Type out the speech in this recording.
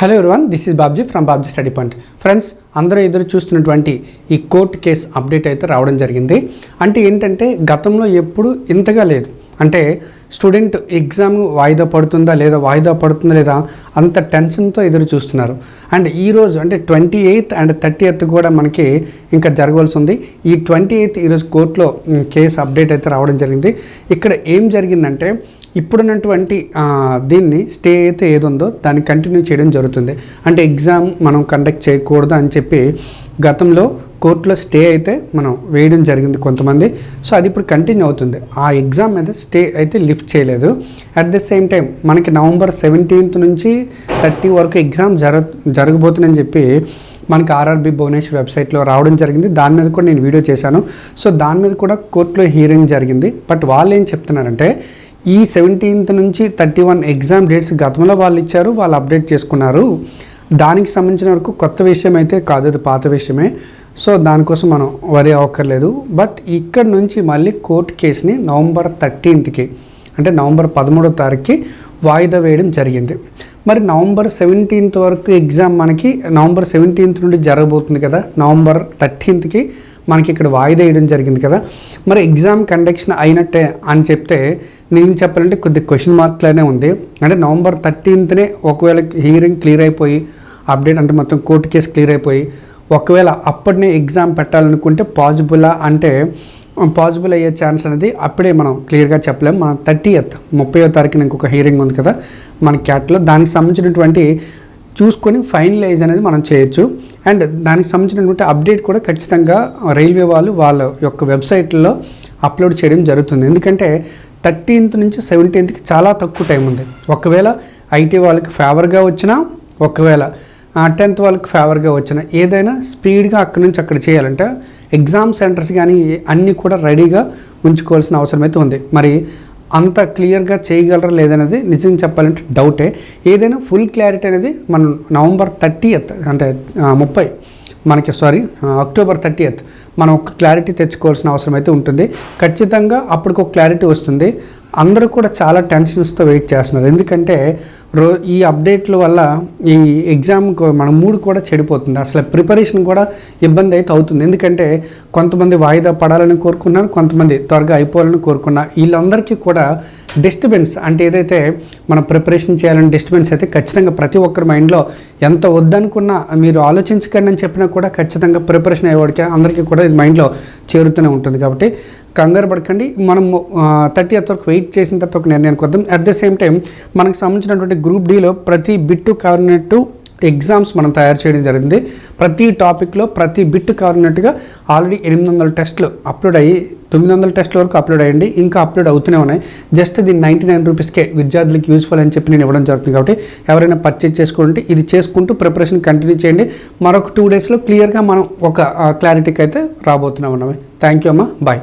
Hello everyone this is Babji from Babji study point friends అందరూ ఎదురు చూస్తున్నటువంటి ఈ కోర్టు కేసు అప్డేట్ అయితే రావడం జరిగింది. అంటే ఏంటంటే గతంలో ఎప్పుడు ఇంతగా లేదు. అంటే స్టూడెంట్ ఎగ్జామ్ వాయిదా పడుతుందా లేదా వాయిదా పడుతుందా లేదా అంత టెన్షన్తో ఎదురు చూస్తున్నారు. అండ్ ఈరోజు అంటే twenty eighth and thirty eighth కూడా మనకి ఇంకా జరగవలసి ఉంది. ఈ ట్వంటీ ఎయిత్ ఈరోజు కోర్టులో కేసు అప్డేట్ అయితే రావడం జరిగింది. ఇక్కడ ఏం జరిగిందంటే ఇప్పుడున్నటువంటి దీన్ని స్టే అయితే ఏదుందో దాన్ని కంటిన్యూ చేయడం జరుగుతుంది. అంటే ఎగ్జామ్ మనం కండక్ట్ చేయకూడదు అని చెప్పి గతంలో కోర్టులో స్టే అయితే మనం వేయడం జరిగింది కొంతమంది. సో అది ఇప్పుడు కంటిన్యూ అవుతుంది. ఆ ఎగ్జామ్ అయితే స్టే అయితే లిఫ్ట్ చేయలేదు. అట్ ద సేమ్ టైం మనకి నవంబర్ సెవెంటీన్త్ నుంచి థర్టీ వరకు ఎగ్జామ్ జర జరగబోతుందని చెప్పి మనకి ఆర్ఆర్బి భువనేశ్వర్ వెబ్సైట్లో రావడం జరిగింది. దాని మీద కూడా నేను వీడియో చేశాను. సో దాని మీద కూడా కోర్టులో హియరింగ్ జరిగింది. బట్ వాళ్ళు ఏం చెప్తున్నారంటే ఈ సెవెంటీన్త్ నుంచి థర్టీ వన్ ఎగ్జామ్ డేట్స్ గతంలో వాళ్ళు ఇచ్చారు వాళ్ళు అప్డేట్ చేసుకున్నారు. దానికి సంబంధించిన వరకు కొత్త విషయం అయితే కాదు అది పాత విషయమే. సో దానికోసం మనం వరి అవ్వక్కర్లేదు. బట్ ఇక్కడ నుంచి మళ్ళీ కోర్టు కేసుని నవంబర్ థర్టీన్త్కి అంటే నవంబర్ పదమూడో తారీఖుకి వాయిదా వేయడం జరిగింది. మరి నవంబర్ సెవెంటీన్త్ వరకు ఎగ్జామ్ మనకి నవంబర్ సెవెంటీన్త్ నుండి జరగబోతుంది కదా. నవంబర్ థర్టీన్త్కి మనకి ఇక్కడ వాయిదా వేయడం జరిగింది కదా. మరి ఎగ్జామ్ కండక్షన్ అయినట్టే అని చెప్తే నేను చెప్పాలంటే కొద్ది క్వశ్చన్ మార్క్లోనే ఉంది. అంటే నవంబర్ థర్టీన్త్నే ఒకవేళ హియరింగ్ క్లియర్ అయిపోయి అప్డేట్ అంటే మొత్తం కోర్టు కేసు క్లియర్ అయిపోయి ఒకవేళ అప్పటినే ఎగ్జామ్ పెట్టాలనుకుంటే పాజిబులా అంటే పాజిబుల్ అయ్యే ఛాన్స్ అనేది అప్పుడే మనం క్లియర్గా చెప్పలేం. మన థర్టీ ఎత్ ముప్పై తారీఖున ఇంకొక హీరింగ్ ఉంది కదా మన క్యాట్లో దానికి సంబంధించినటువంటి చూసుకొని ఫైనలైజ్ అనేది మనం చేయొచ్చు. అండ్ దానికి సంబంధించినటువంటి అప్డేట్ కూడా ఖచ్చితంగా రైల్వే వాళ్ళు వాళ్ళ యొక్క వెబ్సైట్లో అప్లోడ్ చేయడం జరుగుతుంది. ఎందుకంటే థర్టీన్త్ నుంచి సెవెంటీన్త్కి చాలా తక్కువ టైం ఉంది. ఒకవేళ ఐటీ వాళ్ళకి ఫేవర్గా వచ్చినా ఒకవేళ టెన్త్ వాళ్ళకి ఫేవర్గా వచ్చిన ఏదైనా స్పీడ్గా అక్కడి నుంచి అక్కడ చేయాలంటే ఎగ్జామ్ సెంటర్స్ కానీ అన్నీ కూడా రెడీగా ఉంచుకోవాల్సిన అవసరం అయితే ఉంది. మరి అంత క్లియర్గా చేయగలరా లేదనేది నిజంగా చెప్పాలంటే డౌటే. ఏదైనా ఫుల్ క్లారిటీ అనేది మనం నవంబర్ థర్టీ అంటే ముప్పై మనకి సారీ అక్టోబర్ థర్టీ మనం ఒక క్లారిటీ తెచ్చుకోవాల్సిన అవసరం అయితే ఉంటుంది. ఖచ్చితంగా అప్పటికి ఒక క్లారిటీ వస్తుంది. అందరూ కూడా చాలా టెన్షన్స్తో వెయిట్ చేస్తున్నారు. ఎందుకంటే రో ఈ అప్డేట్ల వల్ల ఈ ఎగ్జామ్ మన మూడ్ కూడా చెడిపోతుంది. అసలు ప్రిపరేషన్ కూడా ఇబ్బంది అయితే అవుతుంది. ఎందుకంటే కొంతమంది వాయిదా పడాలని కోరుకున్నారు కొంతమంది త్వరగా అయిపోవాలని కోరుకున్నా వీళ్ళందరికీ కూడా డిస్టర్బెన్స్ అంటే ఏదైతే మనం ప్రిపరేషన్ చేయాలని డిస్టర్బెన్స్ అయితే ఖచ్చితంగా ప్రతి ఒక్కరి మైండ్లో ఎంత వద్దనుకున్నా మీరు ఆలోచించకండి అని చెప్పినా కూడా ఖచ్చితంగా ప్రిపరేషన్ అయ్యేవాడికి అందరికీ కూడా ఇది మైండ్లో చేరుతూనే ఉంటుంది. కాబట్టి కంగారు పడకండి. మనం థర్టీ వరకు వెయిట్ చేసిన తర్వాత ఒక నిర్ణయానికి వద్దాం అట్ ద సేమ్ టైం మనకు సంబంధించినటువంటి గ్రూప్ డీలో ప్రతి బిట్టు కవర్నట్టు ఎగ్జామ్స్ మనం తయారు చేయడం జరిగింది. ప్రతి టాపిక్లో ప్రతి బిట్ కవర్నట్టుగా ఆల్రెడీ ఎనిమిది వందల టెస్ట్లు అప్లోడ్ అయ్యి తొమ్మిది వందల టెస్ట్ల వరకు అప్లోడ్ అయ్యండి. ఇంకా అప్లోడ్ అవుతూనే ఉన్నాయి. జస్ట్ ఇది నైంటీ నైన్ రూపీస్కే విద్యార్థులకు యూస్ఫుల్ అని చెప్పి నేను ఇవ్వడం జరుగుతుంది కాబట్టి ఎవరైనా పర్చేజ్ చేసుకుంటే ఇది చేసుకుంటూ ప్రిపరేషన్ కంటిన్యూ చేయండి. మరొక టూ డేస్లో క్లియర్గా మనం ఒక క్లారిటీకి అయితే రాబోతున్నాం ఉన్నామే. థ్యాంక్ యూ అమ్మా. బాయ్